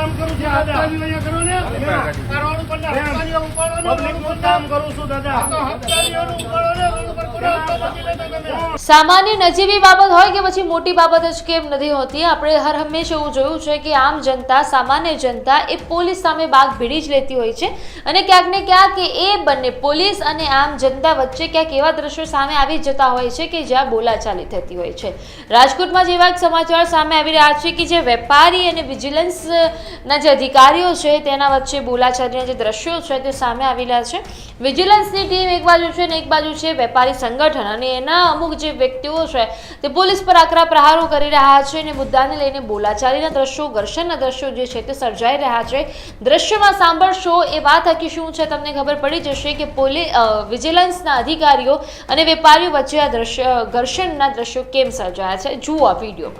કામ કરું છું દાદા. કરો ને. કરોડ ઉપરના હપ્તાલીઓ ઉપાડો ને કામ કરું છું દાદા. હપ્તાલીઓનું ઉપાડો ને રોડ ઉપર કોને હપ્તા નથી લેતા તમે. સામાન્ય નજીવી બાબત હોય કે પછી મોટી બાબત જ કેમ નથી હોતી? આપણે હર હંમેશા એવું જોયું છે કે આમ જનતા, સામાન્ય જનતા એ પોલીસ સામે બાગ ભીડી જ લેતી હોય છે અને ક્યાંક ને ક્યાંક એ બંને પોલીસ અને આમ જનતા વચ્ચે ક્યાંક એવા દ્રશ્યો સામે આવી જતા હોય છે કે જ્યાં બોલાચાલી થતી હોય છે. રાજકોટમાં જેવા સમાચાર સામે આવી રહ્યા છે કે જે વેપારી અને વિજિલન્સના જે અધિકારીઓ છે તેના વચ્ચે બોલાચાલીના જે દ્રશ્યો છે તે સામે આવી રહ્યા છે. વિજિલન્સની ટીમ એક બાજુ છે અને એક બાજુ છે વેપારી સંગઠન અને એના અમુક જે વ્યક્તિઓ છે તે પોલીસ પર આકરા પ્રહારો કરી રહ્યા છે અને મુદ્દાને લઈને બોલાચાલીના દ્રશ્યો, ઘર્ષણના દ્રશ્યો જે છે તે સર્જાઈ રહ્યા છે. દ્રશ્યમાં સાંભળશો એ વાત હકી શું છે તમને ખબર પડી જશે કે પોલીસ વિજિલન્સના અધિકારીઓ અને વેપારીઓ વચ્ચે આ દ્રશ્ય ઘર્ષણના દ્રશ્યો કેમ સર્જાયા છે? જુઓ આ વીડિયો.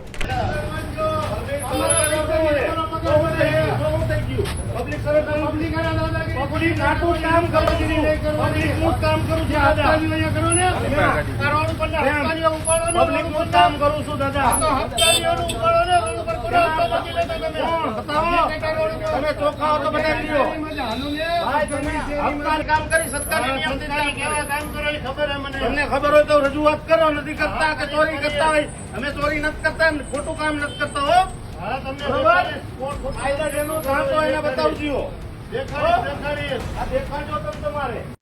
પબ્લિક પબ્લિક નાટું કામ કરું છું. પબ્લિકનું કામ કરું છું. દાદા. અહીંયા કરો ને. કરોડ ઉપરના હપ્તાલીઓ ઉપાડો ને પબ્લિકનું કામ કરું છું દાદા. ઉપાડો ને રોડ બતાવો. તમે તો કામ કરી નિયમથી કેવા કામ કરો ખબર મને. તમને ખબર હોય તો રજૂઆત કરો નથી કરતા કે ચોરી કરતા હોય. અમે ચોરી નથી કરતા ખોટું કામ નથી કરતા હો. તમને બરોબર? કાયદા જેનો જાણતો એને બતાવજો. દેખાડી દેખાડી. આ દેખાડજો તમે તમારે.